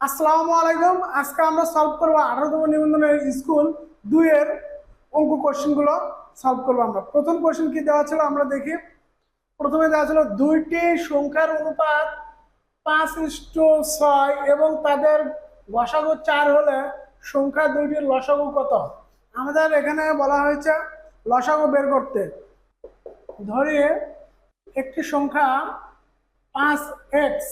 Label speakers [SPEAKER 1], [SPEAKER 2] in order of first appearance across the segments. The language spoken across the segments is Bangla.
[SPEAKER 1] আসসালামু আলাইকুম। আজকে আমরা সলভ করব আঠারোতম নিবন্ধনের স্কুল দুইয়ের অঙ্ক কোশ্চেনগুলো সলভ করব আমরা। প্রথম কোশ্চেন কি দেওয়া ছিল? আমরা দেখি। প্রথমে দেওয়া ছিল, দুইটি সংখ্যার অনুপাত পাঁচ ইস্টু ছয় এবং তাদের লসাগু চার হলে সংখ্যা দুইটির লসাগু কত? আমাদের এখানে বলা হয়েছে লসাগু বের করতে। ধরি একটি সংখ্যা পাঁচ এক্স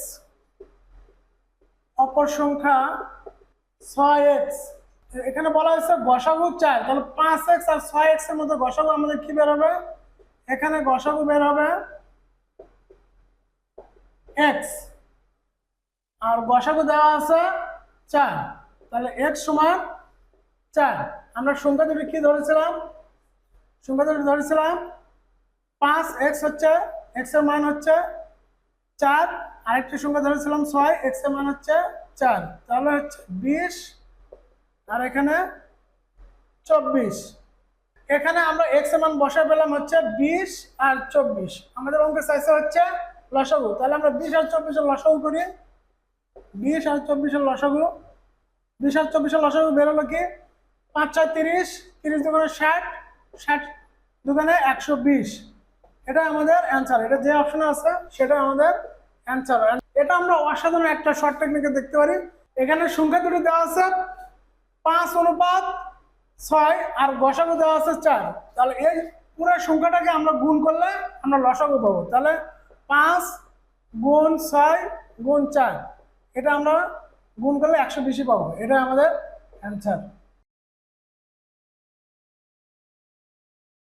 [SPEAKER 1] অপর সংখ্যা ছয় এক্স এখানে বলা হয়েছে গসাগু চার, তাহলে পাঁচ এক্স আর ছয় এক্সের মধ্যে গসাগু আমাদের কি বের হবে? এখানে গসাগু বের হবে এক্স আর গসাগু দেওয়া আছে চার, তাহলে এক্স সমান চার। আমরা সংখ্যা দুটি কি ধরেছিলাম? সংখ্যা দুটি ধরেছিলাম। পাঁচ এক্স হচ্ছে এক্সের মান হচ্ছে চার, আরেকটি সংখ্যা ধরেছিলাম ছয় এক্সের মান হচ্ছে চার। তাহলে হচ্ছে বিশ, আর এখানে চব্বিশ। এখানে আমরা এক্সের মান বসে পেলাম হচ্ছে বিশ আর চব্বিশ। আমাদের অঙ্কের চাইছে হচ্ছে লসাগু। তাহলে আমরা বিশ আর চব্বিশের লসাগু করি। বিশ আর চব্বিশের লসাগু। বিশ আর চব্বিশের লসাগু বেরোলো কি? পাঁচ, ছয়, তিরিশ। তিরিশ দোকানে ষাট। ষাট দোকানে একশো বিশ। এটা আমাদের অ্যান্সার এটা যে অপশনে আছে, সেটা আমাদের অ্যান্সার এটা আমরা অসাধারণ একটা শর্ট টেকনিকে দেখতে পারি। এখানে সংখ্যা দুটো দেওয়া আছে, পাঁচ অনুপাত ছয় আর গসাগু দেওয়া আছে চার। তাহলে এই পুরো সংখ্যাটাকে আমরা গুণ করলে আমরা লসাগু পাবো। তাহলে পাঁচ গুণ ছয় গুণ চার, এটা আমরা গুণ করলে একশো বেশি পাবো। এটা আমাদের অ্যান্সার